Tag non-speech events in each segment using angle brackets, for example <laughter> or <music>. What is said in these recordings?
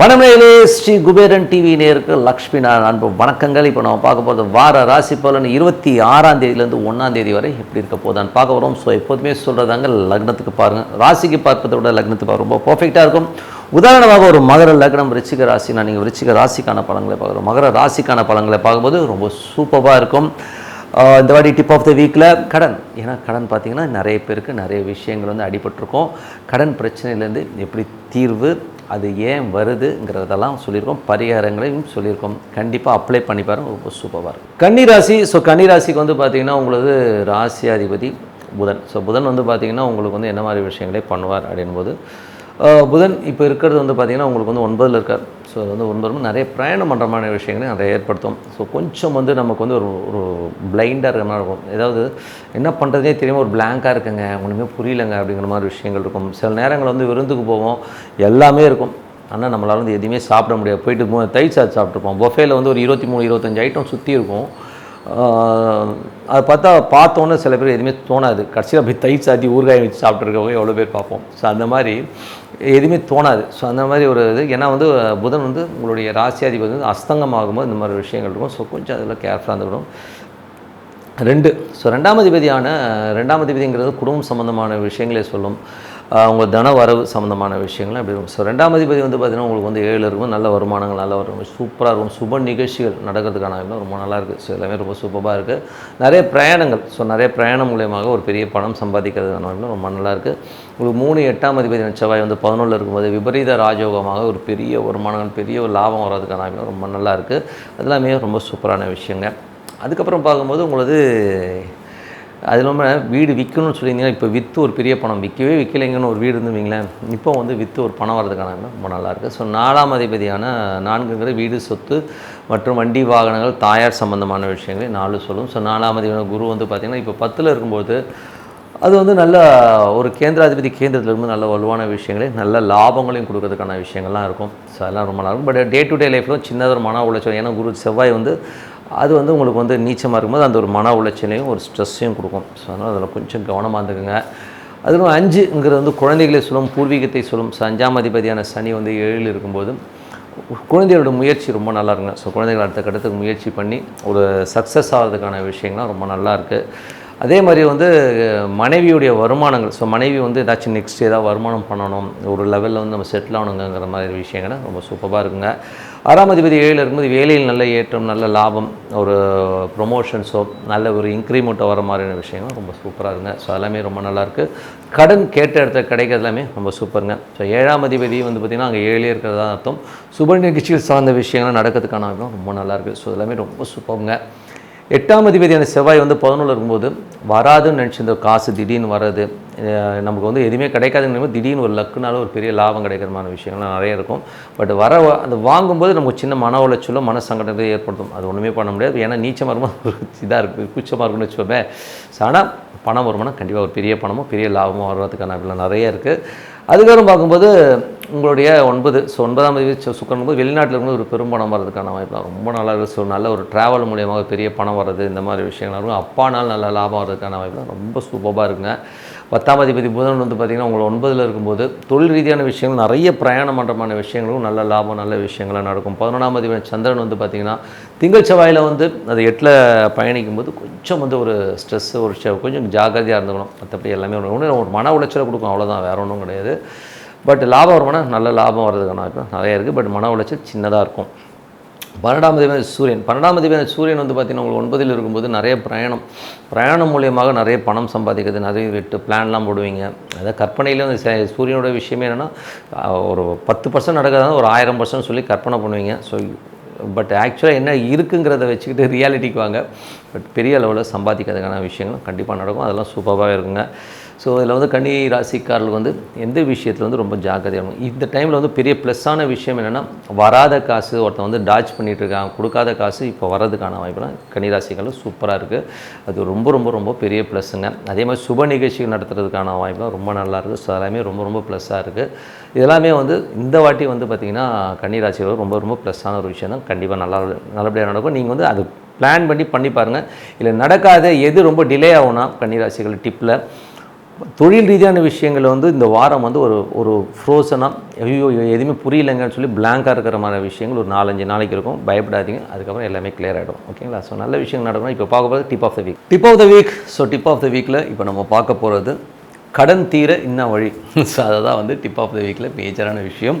வடமையிலே Sri Kuberan TV நேருக்கு லக்ஷ்மி நான் அன்பு வணக்கங்கள். இப்போ நம்ம பார்க்க போகிறது வார ராசி பலன் இருபத்தி ஆறாம் தேதியிலேருந்து ஒன்றாம் தேதி வரை எப்படி இருக்க போதான்னு பார்க்க வரோம். ஸோ எப்போதுமே சொல்கிறதாங்க லக்னத்துக்கு பாருங்கள் ராசிக்கு பார்ப்பதை விட லக்னத்துக்கு பாருங்க. ரொம்ப பர்ஃபெக்டாக இருக்கும். உதாரணமாக ஒரு மகர லக்னம் ரிச்சிக ராசி நான் நீங்கள் ரிச்சிக ராசிக்கான பழங்களை பார்க்குறோம். மகர ராசிக்கான பழங்களை பார்க்கும்போது ரொம்ப சூப்பராக இருக்கும். இந்த வாட்டி டிப் ஆஃப் த வீக்கில் கடன். ஏன்னா கடன் பார்த்திங்கன்னா நிறைய பேருக்கு நிறைய விஷயங்கள் வந்து அடிபட்டிருக்கோம். கடன் பிரச்சனையிலேருந்து எப்படி தீர்வு அது ஏன் வருதுங்கிறதெல்லாம் சொல்லியிருக்கோம். பரிகாரங்களையும் சொல்லியிருக்கோம். கண்டிப்பாக அப்ளை பண்ணி பாருங்கள் ரொம்ப சூப்பராக இருக்கும். கன்னிராசி ஸோ கன்னிராசிக்கு வந்து பார்த்தீங்கன்னா உங்களது ராசியாதிபதி புதன். ஸோ புதன் வந்து பார்த்திங்கன்னா உங்களுக்கு வந்து என்ன மாதிரி விஷயங்களே பண்ணுவார் அப்படின்போது புதன் இப்போ இருக்கிறது வந்து பார்த்திங்கன்னா உங்களுக்கு வந்து ஒன்பதில் இருக்கார். ஸோ அது வந்து ஒன்பது நிறைய பிரயாணம் பண்ணுறமான விஷயங்களை நிறைய ஏற்படுத்தும். ஸோ கொஞ்சம் வந்து நமக்கு வந்து ஒரு ஒரு பிளைண்டாக இருக்கிற மாதிரி இருக்கும். ஏதாவது என்ன பண்ணுறதே தெரியாமல் ஒரு பிளாங்காக இருக்குங்க. ஒன்றுமே புரியலங்க அப்படிங்கிற மாதிரி விஷயங்கள் இருக்கும். சில நேரங்கள் வந்து விருந்துக்கு போவோம். எல்லாமே இருக்கும். ஆனால் நம்மளால் வந்து எதுவுமே சாப்பிட முடியாது. போயிட்டு மூ தயிர் சாத்து சாப்பிட்ருப்போம் பொஃபேல வந்து ஒரு இருபத்தி மூணு இருபத்தஞ்சு ஐட்டம் சுற்றி இருக்கும். அதை பார்த்தா பார்த்தோன்னே சில பேர் எதுவுமே தோணாது. கடைசியில் அப்படி தயிர் சாத்தி ஊறுகாய் வச்சு சாப்பிட்ருக்கவங்க எவ்வளோ பேர் பார்ப்போம். ஸோ அந்த மாதிரி எதுவுமே தோணாது. ஸோ அந்த மாதிரி ஒரு இது ஏன்னா வந்து புதன் வந்து உங்களுடைய ராசியாதிபதி வந்து அஸ்தங்கம் ஆகும்போது இந்த மாதிரி விஷயங்கள் இருக்கும். ஸோ கொஞ்சம் அதில் கேர்ஃபுல்லாக இருந்துக்கணும். ரெண்டு ஸோ ரெண்டாம் அதிபதியான ரெண்டாம் அதிபதிங்கிறது குடும்பம் சம்மந்தமான விஷயங்களே சொல்லும். அவங்க தன வரவு சம்மந்தமான விஷயங்கள் அப்படி இருக்கும். ஸோ ரெண்டாம் அதிபதி வந்து பார்த்திங்கன்னா உங்களுக்கு வந்து ஏழு இருக்கும். நல்ல வருமானங்கள் நல்ல வரும் சூப்பராக இருக்கும். சுப நிகழ்ச்சிகள் நடக்கிறதுக்கான ரொம்ப நல்லா இருக்குது ஸோ எல்லாமே ரொம்ப சூப்பராக இருக்குது நிறைய பிரயாணங்கள். ஸோ நிறைய பிரயாணம் மூலியமாக ஒரு பெரிய பணம் சம்பாதிக்கிறதுக்கான ரொம்ப நல்லா இருக்குது உங்களுக்கு மூணு எட்டாம் அதிபதி செவ்வாய் வந்து பதினொன்றில் இருக்கும்போது விபரீத ராஜயோகமாக ஒரு பெரிய வருமானங்கள் பெரிய ஒரு லாபம் வர்றதுக்கான ரொம்ப நல்லா இருக்குது அதெல்லாமே ரொம்ப சூப்பரான விஷயங்க. அதுக்கப்புறம் பார்க்கும்போது உங்களது அது இல்லாமல் வீடு விற்கணும்னு சொல்லியிருந்தீங்கன்னா இப்போ விற்று ஒரு பெரிய பணம் விற்கவே விற்கலைங்கன்னு ஒரு வீடு இருந்துவீங்களேன் இப்போ வந்து விற்று ஒரு பணம் வர்றதுக்கான ரொம்ப நல்லாயிருக்கு ஸோ நாலாம் அதிபதியான நான்குங்கிற வீடு சொத்து மற்றும் வண்டி வாகனங்கள் தாயார் சம்பந்தமான விஷயங்களை நாலு சொல்லும். ஸோ நாலாம் அதிபதியான குரு வந்து பார்த்திங்கன்னா இப்போ பத்தில் இருக்கும்போது அது வந்து நல்ல ஒரு கேந்திராதிபதி கேந்திரத்தில் நல்ல வலுவான விஷயங்களே நல்ல லாபங்களையும் கொடுக்கறதுக்கான விஷயங்கள்லாம் இருக்கும். ஸோ அதெல்லாம் ரொம்ப நல்லா இருக்கும். பட் டே டு டே லைஃப்பில் சின்னதாக மன உளைச்சல். ஏன்னா குரு செவ்வாய் வந்து அது வந்து உங்களுக்கு வந்து நீச்சமாக இருக்கும்போது அந்த ஒரு மன உளைச்சலையும் ஒரு ஸ்ட்ரெஸ்ஸையும் கொடுக்கும். ஸோ அதனால் அதில் கொஞ்சம் கவனமாக இருந்துக்குங்க. அதுவும் அஞ்சுங்கிறது வந்து குழந்தைகளை சொல்லும் பூர்வீகத்தை சொல்லும். அஞ்சாம் அதிபதியான சனி வந்து ஏழில் இருக்கும்போது குழந்தைகளோட முயற்சி ரொம்ப நல்லா இருக்குங்க. ஸோ குழந்தைகள் அடுத்த கட்டத்துக்கு முயற்சி பண்ணி ஒரு சக்ஸஸ் ஆகிறதுக்கான விஷயங்கள்லாம் ரொம்ப நல்லா இருக்குது அதே மாதிரி வந்து மனைவியுடைய வருமானங்கள். ஸோ மனைவி வந்து ஏதாச்சும் நெக்ஸ்ட் ஏதாவது வருமானம் பண்ணணும். ஒரு லெவலில் வந்து நம்ம செட்டில் ஆகணுங்கிற மாதிரி விஷயங்கள் ரொம்ப சூப்பராக இருக்குங்க. ஆறாம் அதிபதி ஏழில் இருக்கும்போது வேலையில் நல்ல ஏற்றம் நல்ல லாபம் ஒரு ப்ரொமோஷன்ஸோ நல்ல ஒரு இன்க்ரிமெண்ட்டோ வர மாதிரியான விஷயங்கள் ரொம்ப சூப்பராக இருக்குங்க. ஸோ எல்லாமே ரொம்ப நல்லாயிருக்கு கடன் கேட்ட இடத்துல கிடைக்கிறது எல்லாமே ரொம்ப சூப்பருங்க ஸோ ஏழாம் அதிபதி வந்து பார்த்திங்கன்னா அங்கே ஏழே இருக்கிறதா அர்த்தம். சுப நிகழ்ச்சிகள் சார்ந்த விஷயங்கள் நடக்கிறதுக்கான ரொம்ப நல்லாயிருக்கு ஸோ எல்லாமே ரொம்ப சூப்பருங்க எட்டாம் அதிபதியான செவ்வாய் வந்து பதினொன்று இருக்கும்போது வராதுன்னு நினச்சிருந்த காசு திடீர்னு வர்றது. நமக்கு வந்து எதுவுமே கிடைக்காதுங்கிற திடீர்னு ஒரு லக்குனால ஒரு பெரிய லாபம் கிடைக்கிறமான விஷயங்கள்லாம் நிறைய இருக்கும். பட் வர வ- அந்த வாங்கும்போது நமக்கு சின்ன மன உளைச்சலோ மன சங்கடத்தை ஏற்படுத்தும். அது ஒன்றுமே பண்ண முடியாது. ஏன்னா நீச்சமாக இருக்கும்போது ஒரு இதாக இருக்குது கூச்சமாக இருக்குன்னு வச்சுக்கோமே. ஆனால் பணம் வருமானம் கண்டிப்பாக ஒரு பெரிய பணமும் பெரிய லாபமும் வர்றதுக்கான அப்படிலாம் நிறைய இருக்குது அதுக்கப்புறம் பார்க்கும்போது உங்களுடைய ஒன்பது ஸோ ஒன்பதாம் தேதி சு- போது வெளிநாட்டில் இருந்து ஒரு பெரும் பணம் வர்றதுக்கான வாய்ப்பாக ரொம்ப நல்லா இருக்குது ஸோ நல்ல ஒரு ட்ராவல் மூலியமாக பெரிய பணம் வர்றது இந்த மாதிரி விஷயங்கள் இருக்கும். அப்பானால் நல்ல லாபம் வர்றதுக்கான வாய்ப்புலாம் ரொம்ப சூப்பராக இருக்குங்க. பத்தாம் அதிபதி புதன் வந்து பார்த்திங்கன்னா உங்களை ஒன்பதில் இருக்கும்போது தொழில் ரீதியான விஷயங்கள் நிறைய பிரயாணம் பண்ணுறமான விஷயங்களும் நல்ல லாபம் நல்ல விஷயங்களாக நடக்கும். பதினொன்றாம் அதிபதி சந்திரன் வந்து பார்த்திங்கன்னா திங்கள் செவ்வாயில் வந்து அது எட்டில் பயணிக்கும் போது கொஞ்சம் வந்து ஒரு ஸ்ட்ரெஸ்ஸு ஒரு கொஞ்சம் ஜாக்கிரதையாக இருந்துக்கணும். மற்றபடி எல்லாமே ஒன்று ஒரு மன உளைச்சலை கொடுக்கும். அவ்வளோதான் வேறு ஒன்றும் கிடையாது. பட் லாபம் வருமானம் நல்ல லாபம் வர்றதுக்கான வாய்ப்பு நிறைய இருக்குது பட் மன உளைச்சல் சின்னதாக இருக்கும். பன்னெண்டாம் தேதி சூரியன். பன்னெண்டாம் தேதி சூரியன் வந்து பார்த்திங்கன்னா உங்களுக்கு ஒன்பதில் இருக்கும்போது நிறைய பிரயாணம். பிரயாணம் மூலியமாக நிறைய பணம் சம்பாதிக்கிறது நிறைய விட்டு பிளான்லாம் போடுவீங்க. அதாவது கற்பனையிலே வந்து சே- சூரியனோட விஷயமே என்னென்னா ஒரு பத்து பர்சன்ட் நடக்கிறதா ஒரு ஆயிரம் பர்சன்ட் சொல்லி கற்பனை பண்ணுவீங்க. ஸோ பட் ஆக்சுவலாக என்ன இருக்குங்கிறத வச்சுக்கிட்டு ரியாலிட்டிக்கு வாங்க. பட் பெரிய அளவில் சம்பாதிக்கிறதுக்கான விஷயங்களும் கண்டிப்பாக நடக்கும். அதெல்லாம் சூப்பராகவே இருக்குங்க. ஸோ இதில் வந்து கன்னி ராசிக்காரர்கள் வந்து எந்த விஷயத்தில் வந்து ரொம்ப ஜாக்கிரதையாக இந்த டைமில் வந்து பெரிய ப்ளஸ்ஸான விஷயம் என்னென்னா வராத காசு ஒருத்தன் வந்து டாச் பண்ணிகிட்டு இருக்கான் கொடுக்காத காசு இப்போ வர்றதுக்கான வாய்ப்புலாம் கன்னி ராசிக்காரர்கள் சூப்பராக இருக்குது அது ரொம்ப ரொம்ப ரொம்ப பெரிய ப்ளஸ்ஸுங்க அதே மாதிரி சுப நிகழ்ச்சிகள் நடத்துறதுக்கான வாய்ப்புலாம் ரொம்ப நல்லா இருக்குது ஸோ எல்லாமே ரொம்ப ரொம்ப ப்ளஸ்ஸாக இருக்குது இதெல்லாமே வந்து இந்த வாட்டி வந்து பார்த்திங்கன்னா கன்னிராசிகள் ரொம்ப ரொம்ப ப்ளஸ்ஸான ஒரு விஷயம் தான். கண்டிப்பாக நல்லா நல்லபடியாக நடக்கும். நீங்கள் வந்து அது பிளான் பண்ணி பண்ணி பாருங்கள் இல்லை நடக்காத எது ரொம்ப டிலே ஆகும்னா கன்னிராசிகள் டிப்பில் தொழில் ரீதியான விஷயங்கள் வந்து இந்த வாரம் வந்து ஒரு ஒரு ஃப்ரோசனாக ஐயோ எதுவுமே புரியலைங்கன்னு சொல்லி பிளாங்காக இருக்கிற மாதிரி விஷயங்கள் ஒரு நாலஞ்சு நாளைக்கு இருக்கும். பயப்படாதீங்க. அதுக்கப்புறம் எல்லாமே clear ஆகிடும் ஓகேங்களா? ஸோ நல்ல விஷயம் நடக்கணும். இப்போ பார்க்க போகிறது tip of the week tip of the week so tip of the வீக்கில் இப்போ நம்ம பார்க்க போகிறது கடன் தீர இன்ன வழி. <laughs> ஸோ அதை தான் வந்து டிப் ஆஃப் த வீக்கில் மேஜரான விஷயம்.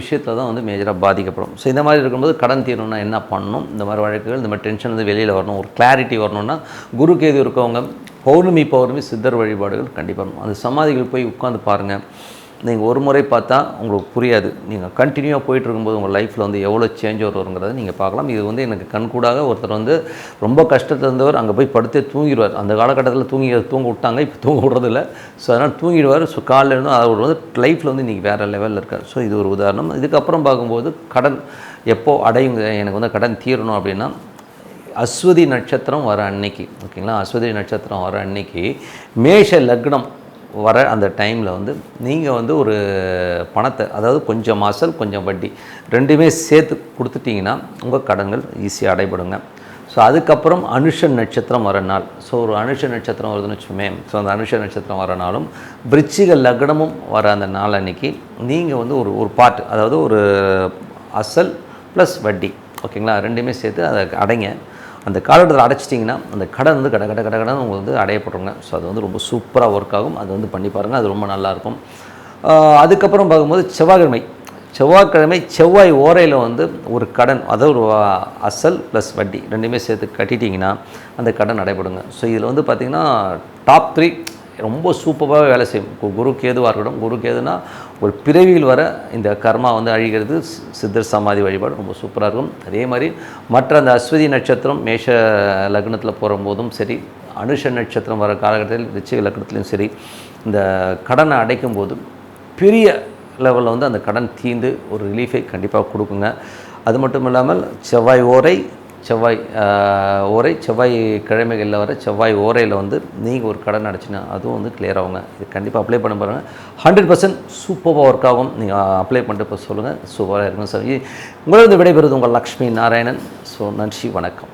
விஷயத்தில் தான் வந்து மேஜராக பாதிக்கப்படும். ஸோ இந்த மாதிரி இருக்கும்போது கடன் தீரணும்னா என்ன பண்ணணும்? இந்த மாதிரி வழக்குகள் இந்த மாதிரி டென்ஷன் வந்து வெளியில் வரணும். ஒரு கிளாரிட்டி வரணும்னா குரு கேது இருக்கவங்க பௌர்ணமி பௌர்ணமி சித்தர் வழிபாடுகள் கண்டிப்பாக அந்த சமாதிகள் போய் உட்காந்து பாருங்கள் நீங்கள் ஒரு முறை பார்த்தா உங்களுக்கு புரியாது. நீங்கள் கண்டினியூவாக போயிட்டு இருக்கும்போது உங்கள் லைஃப்பில் வந்து எவ்வளோ சேஞ்ச் வருங்கிறத நீங்கள் பார்க்கலாம். இது வந்து எனக்கு கண்கூடாக ஒருத்தர் வந்து ரொம்ப கஷ்டத்தில் இருந்தவர் அங்கே போய் படுத்தே தூங்கிடுவார். அந்த காலகட்டத்தில் தூங்கி தூங்க விட்டாங்க இப்போ தூங்க விடுறதில்ல. ஸோ அதனால் தூங்கிடுவார். ஸோ காலில் இருந்தும் அவர் வந்து லைஃப்பில் வந்து இன்றைக்கி வேறு லெவலில் இருக்கார். ஸோ இது ஒரு உதாரணம். இதுக்கப்புறம் பார்க்கும்போது கடன் எப்போது அடையுங்க எனக்கு வந்து கடன் தீரணும் அப்படின்னா அஸ்வதி நட்சத்திரம் வர அன்னைக்கு. ஓகேங்களா? அஸ்வதி நட்சத்திரம் வர அன்னைக்கு மேஷ லக்னம் வர அந்த டைமில் வந்து நீங்கள் வந்து ஒரு பணத்தை அதாவது கொஞ்சம் மாசல் கொஞ்சம் வட்டி ரெண்டுமே சேர்த்து கொடுத்துட்டிங்கன்னா உங்கள் கடன்கள் ஈஸியாக அடைபடுங்க. ஸோ அதுக்கப்புறம் அனுஷ நட்சத்திரம் வர நாள். ஸோ ஒரு அனுஷ நட்சத்திரம் வருதுன்னு வச்சுமே ஸோ அந்த அனுஷ நட்சத்திரம் வர நாளும் விருச்சிக லக்னமும் வர அந்த நாள் அன்னைக்கு நீங்கள் வந்து ஒரு ஒரு பாட்டு அதாவது ஒரு அசல் ப்ளஸ் வட்டி. ஓகேங்களா ரெண்டுமே சேர்த்து அதை அடைங்க. அந்த காலகட்டத்தில் அடைச்சிட்டிங்கன்னா அந்த கடன் வந்து கட கட கடை கடன் உங்களுக்கு வந்து அடையப்படுங்க ஸோ அது வந்து ரொம்ப சூப்பராக ஒர்க் ஆகும். அது வந்து பண்ணி பாருங்கள் அது ரொம்ப நல்லாயிருக்கும் அதுக்கப்புறம் பார்க்கும்போது செவ்வாய்க்கிழமை. செவ்வாய்க்கிழமை செவ்வாய் ஓரையில் வந்து ஒரு கடன் அதாவது ஒரு அசல் ப்ளஸ் வட்டி ரெண்டுமே சேர்த்து கட்டிட்டிங்கன்னா அந்த கடன் அடைபடுங்க ஸோ இதில் வந்து பார்த்திங்கன்னா டாப் த்ரீ ரொம்ப சூப்பராக வேலை செய்யும். கு- குரு கேதுவாக இருக்கட்டும் குரு கேதுனா ஒரு பிறவியில் வர இந்த கர்மா வந்து அழிகிறது சித்தர் சமாதி வழிபாடு ரொம்ப சூப்பராக இருக்கும். அதே மாதிரி மற்ற அந்த அஸ்வதி நட்சத்திரம் மேஷ லக்னத்தில் போகும்போதும் சரி அனுஷ நட்சத்திரம் வர காலகட்டத்தில் ரிச்சிக லக்னத்துலையும் சரி இந்த கடனை அடைக்கும் போதும் பெரிய லெவலில் வந்து அந்த கடன் தீந்து ஒரு ரிலீஃபை கண்டிப்பாக கொடுக்குங்க. அது மட்டும் இல்லாமல் செவ்வாய் ஓரை செவ்வாய் ஓரை செவ்வாய் கிழமைகளில் வர செவ்வாய் ஓரையில் வந்து நீங்கள் ஒரு கடன் அடைச்சினா அதுவும் வந்து கிளியர் ஆகுங்க. இது கண்டிப்பாக அப்ளை பண்ண பாருங்கள் ஹண்ட்ரட் பர்சன்ட் சூப்பராக ஒர்க் ஆகும். நீங்கள் அப்ளை பண்ணிட்டு இப்போ சொல்லுங்கள் சூப்பராக இருக்கும் சார். உங்களது விடைபெறுவது உங்கள் லக்ஷ்மி நாராயணன். ஸோ நன்றி வணக்கம்.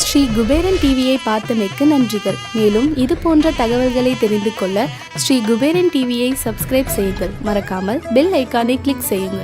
ஸ்ரீ குபேரன் டிவியை பார்த்தமைக்கு நன்றிகள். மேலும் இது போன்ற தகவல்களை தெரிந்து கொள்ள ஸ்ரீ குபேரன் டிவியை சப்ஸ்கிரைப் செய்யுங்கள். மறக்காமல் பெல் ஐக்கானை கிளிக் செய்யுங்கள்.